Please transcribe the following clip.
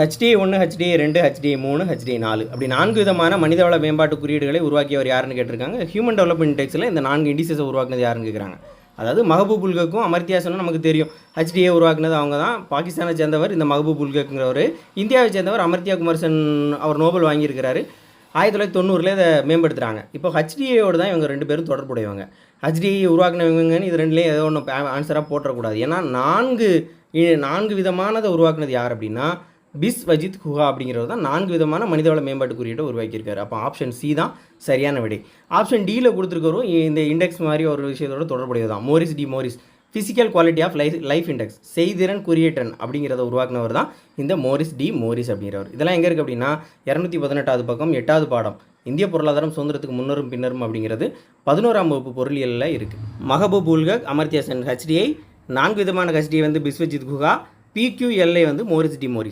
HDA ஒன்று HDA ரெண்டு HDA மூணு ஹெச்டி நாலு. அப்படி நான்கு விதமான மனிதவள மேம்பாட்டு குறியீடுகளை உருவாக்கியவர் யாருன்னு கேட்டிருக்காங்க? ஹியூமன் டெவலப்மெண்ட் இண்டெக்ஸில் இந்த நான்கு இண்டிசஸை உருவாக்குனது யாருன்னு கேட்குறாங்க? அதாவது மஹபூப் உல்கக்கும் அமர்த்தியாசனும் நமக்கு தெரியும். ஹெச்டிஏ உருவாக்குனது அவங்க தான். பாகிஸ்தானை சேர்ந்தவர் இந்த மஹபூப் உல்கக்குங்கிறவர் இந்தியாவை சேர்ந்தவர் அமர்த்தியா குமர்சன் அவர் நோபல் வாங்கியிருக்கிறாரு. ஆயிரத்தி தொள்ளாயிரத்தி தொண்ணூறில் இதை மேம்படுத்துகிறாங்க இப்போ ஹெச்டிஏயோடு தான் இவங்க ரெண்டு பேரும் தொடர்புடையவங்க. ஹெச்டிஏ உருவாக்குனவங்கன்னு இது ரெண்டுலேயும் ஏதோ ஒன்று ஆன்சராக போட்டக்கூடாது ஏன்னா நான்கு நான்கு விதமானதை உருவாக்குனது யார் அப்படின்னா பிஸ் வஜித் குஹா அப்படிங்கிறது தான் நான்கு விதமான மனிதவள மேம்பாட்டு குறியீட்டை உருவாக்கியிருக்காரு. அப்போ ஆப்ஷன் சி தான் சரியான விடை. ஆப்ஷன் டியில் கொடுத்துருக்கரும் இந்த இண்டெக்ஸ் மாதிரி ஒரு விஷயத்தோட தொடர்புடையது தான். Morris D Morris physical quality of life life index செய்திறன் குறியீட்டன் அப்படிங்கிறத உருவாக்குனவர் தான் இந்த மோரிஸ் டி மோரிஸ் அப்படிங்கிறவர். இதெல்லாம் எங்கே இருக்குது அப்படின்னா இரநூத்தி பதினெட்டாவது பக்கம் எட்டாவது பாடம். இந்திய பொருளாதாரம் சுதந்திரத்துக்கு முன்னரும் பின்னரும் அப்படிங்கிறது பதினோராம் வகுப்பு பொருளியலில் இருக்குது மஹபூப் உல்கக் அமர்த்தியா சென் ஹெச்டிஐ நான்கு விதமான ஹெச்டிஐ வந்து பிஸ்வஜித் குஹா. பிக்யூஎல்ஐ வந்து மோரிஸ் டி மோரிஸ்